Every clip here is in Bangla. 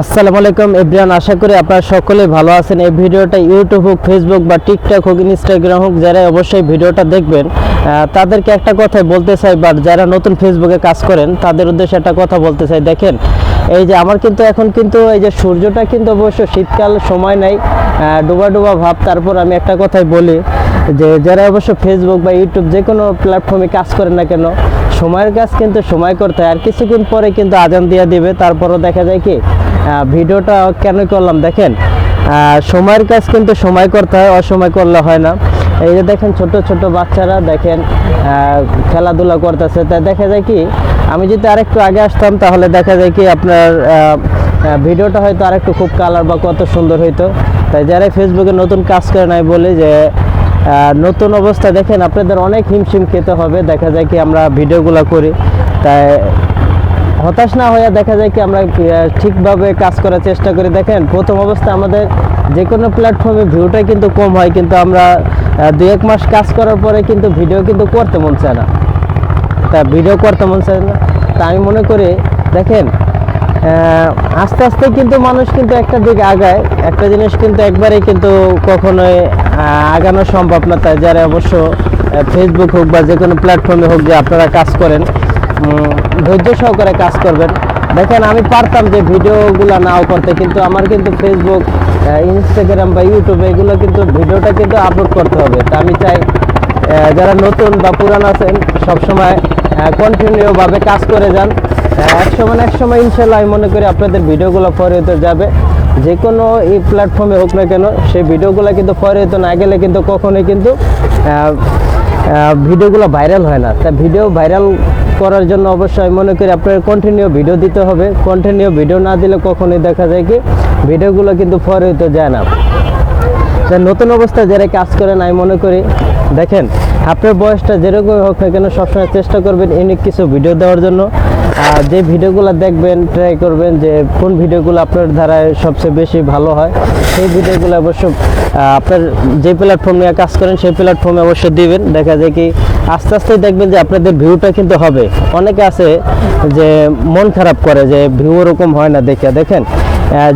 আসসালামু আলাইকুম এভরিয়ান আশা করি আপনারা সকলে ভালো আছেন। এই ভিডিওটা ইউটিউব হোক ফেসবুক বা টিকটক হোক ইনস্টাগ্রাম হোক যারা অবশ্যই ভিডিওটা দেখবেন তাদেরকে একটা কথাই বলতে চাই বাট যারা নতুন ফেসবুকে কাজ করেন, তাদের উদ্দেশ্যে একটা কথা বলতে চাই। দেখেন, এই যে আমার কিন্তু এখন কিন্তু এই যে সূর্যটা কিন্তু অবশ্য শীতকাল, সময় নেই ডুবা ডুবা ভাব। তারপর আমি একটা কথাই বলি যে, যারা অবশ্য ফেসবুক বা ইউটিউব যে কোনো প্ল্যাটফর্মে কাজ করেন না কেন, সময়ের কাজ কিন্তু সময় করতে হয়। আর কিছুক্ষণ পরে কিন্তু আজান দিয়ে দিবে। তারপরও দেখা যায় কি ভিডিওটা কেন করলাম দেখেন সময়ের কাজ কিন্তু সময় করতে হয়, অসময় করলে হয় না। এই যে দেখেন ছোট ছোট বাচ্চারা দেখেন খেলাধুলা করতেছে। তাই দেখা যায় কি, আমি যদি আরেকটু আগে আসতাম, তাহলে দেখা যায় কি আপনার ভিডিওটা হয়তো আরেকটু খুব কালার বা কত সুন্দর হইতো। তাই যারা ফেসবুকে নতুন কাজ করে নাই বলে যে নতুন অবস্থা দেখেন, আপনাদের অনেক হিমশিম খেতে হবে। দেখা যায় কি আমরা ভিডিওগুলো করি। তাই হতাশ না হয়ে দেখা যায় কি আমরা ঠিকভাবে কাজ করার চেষ্টা করি। দেখেন, প্রথম অবস্থা আমাদের যে কোনো প্ল্যাটফর্মে ভিউটা কিন্তু কম হয়, কিন্তু আমরা দু এক মাস কাজ করার পরে কিন্তু ভিডিও কিন্তু করতে মন চায় না। তা ভিডিও করতে মন চায় না। তা আমি মনে করি, দেখেন আস্তে আস্তে কিন্তু মানুষ কিন্তু একটা দিক আগায়। একটা জিনিস কিন্তু একবারেই কিন্তু কখনোই আগানো সম্ভব না। তাই যারা অবশ্য ফেসবুক হোক বা যে কোনো প্ল্যাটফর্মে হোক যে আপনারা কাজ করেন ধৈর্য সহকারে কাজ করবেন। দেখেন, আমি পারতাম যে ভিডিওগুলো নাও করতে, কিন্তু আমার কিন্তু ফেসবুক ইনস্টাগ্রাম বা ইউটিউব এগুলো কিন্তু ভিডিওটা কিন্তু আপলোড করতে হবে। তা আমি চাই যারা নতুন বা পুরান আছেন, সবসময় কন্টিনিউভাবে কাজ করে যান। এক সময় এক সময় ইনশাল্লাহ আমি মনে করি আপনাদের ভিডিওগুলো ফরে হতে যাবে। যে কোনো এই প্ল্যাটফর্মে হোক না কেন, সেই ভিডিওগুলো কিন্তু ফরে হতে না গেলে কিন্তু কখনোই কিন্তু ভিডিওগুলো ভাইরাল হয় না। তা ভিডিও ভাইরাল করার জন্য অবশ্যই মনে করি আপনার কন্টিনিউ ভিডিও দিতে হবে। কন্টিনিউ ভিডিও না দিলে কখনোই দেখা যায় কি ভিডিওগুলো কিন্তু ফরে হইতে যায় না। তাই নতুন অবস্থায় যারা কাজ করেন, আমি মনে করি, দেখেন, আপনার বয়সটা যেরকম হোক না কেন সবসময় চেষ্টা করবেন ইউনিক কিছু ভিডিও দেওয়ার জন্য। যে ভিডিওগুলো দেখবেন ট্রাই করবেন যে কোন ভিডিওগুলো আপনার ধারায় সবচেয়ে বেশি ভালো হয়, সেই ভিডিওগুলো অবশ্য আপনার যে প্ল্যাটফর্ম নিয়ে কাজ করেন, সেই প্ল্যাটফর্মে অবশ্য দিবেন। দেখা যায় কি, আস্তে আস্তে দেখবেন যে আপনাদের ভিউটা কিন্তু হবে। অনেকে আছে যে মন খারাপ করে, যে ভিউ ওরকম হয় না দেখে দেখেন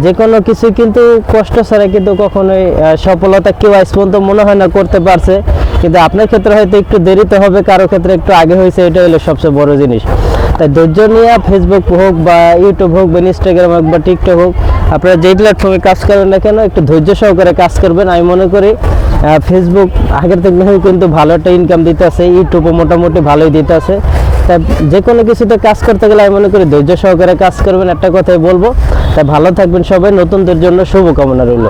যে কোনো কিছু কিন্তু কষ্ট ছাড়া কিন্তু কখনোই সফলতা কেউ আজ পর্যন্ত মনে হয় না করতে পারছে। কিন্তু আপনার ক্ষেত্রে হয়তো একটু দেরিতে হবে, কারও ক্ষেত্রে একটু আগে হয়েছে এটা হলো সবচেয়ে বড় জিনিস। তাই ধৈর্য নিয়ে ফেসবুক হোক বা ইউটিউব হোক বা ইনস্টাগ্রাম হোক বা টিকটক হোক, আপনারা যেই প্ল্যাটফর্মে কাজ করবেন না কেন, একটু ধৈর্য সহকারে কাজ করবেন। আমি মনে করি ফেসবুক আগের থেকে কিন্তু ভালো একটা ইনকাম দিতে আছে ইউটিউবও মোটামুটি ভালোই দিতে আছে। তাই যে কোনো কিছুতে কাজ করতে গেলে আমি মনে করি ধৈর্য সহকারে কাজ করবেন, একটা কথাই বলব। তাই ভালো থাকবেন সবাই, নতুনদের জন্য শুভকামনা রইল।